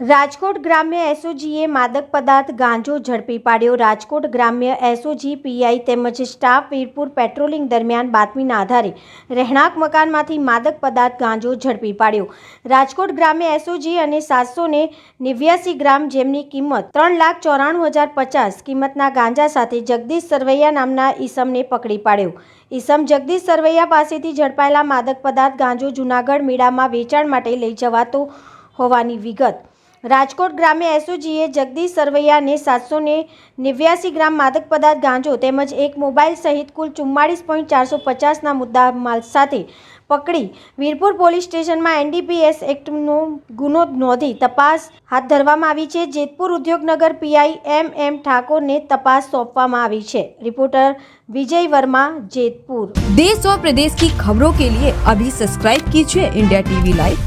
રાજકોટ ગ્રામ્ય એસઓજીએ માદક પદાર્થ ગાંજો ઝડપી પાડ્યો. રાજકોટ ગ્રામ્ય એસઓજી પીઆઈ તેમજ સ્ટાફ વીરપુર પેટ્રોલિંગ દરમિયાન બાતમીના આધારે રહેણાંક મકાનમાંથી માદક પદાર્થ ગાંજો ઝડપી પાડ્યો. રાજકોટ ગ્રામ્ય એસઓજી અને સાતસો ને નેવ્યાસી ગ્રામ જેમની કિંમત ત્રણ લાખ ચોરાણું હજાર પચાસ કિંમતના ગાંજા સાથે જગદીશ સરવૈયા નામના ઈસમને પકડી પાડ્યો. ઈસમ જગદીશ સરવૈયા પાસેથી ઝડપાયેલા માદક પદાર્થ ગાંજો જૂનાગઢ મેળામાં વેચાણ માટે લઈ જવાતો હોવાની વિગત રાજકોટ ગ્રામ્ય એસઓજીએ જગદીશ સરવૈયાને સાતસો ને નેવ્યાસી ગ્રામ માદક પદાર્થ ગાંજો તેમજ એક મોબાઈલ સહિત કુલ ચુમ્માળીસ પોઈન્ટ ચારસો પચાસના મુદ્દા માલ સાથે પકડી વીરપુર પોલીસ સ્ટેશનમાં એનડીપીએસ એક્ટનો ગુનો નોંધી તપાસ હાથ ધરવામાં આવી છે Jetpur Udyognagar PI M M ઠાકોરને તપાસ સોંપવામાં આવી છે રિપોર્ટર વિજય વર્મા જેતપુર देश और प्रदेश की खबरों के लिए अभी सब्सक्राइब कीजिए इंडिया टीवी लाइव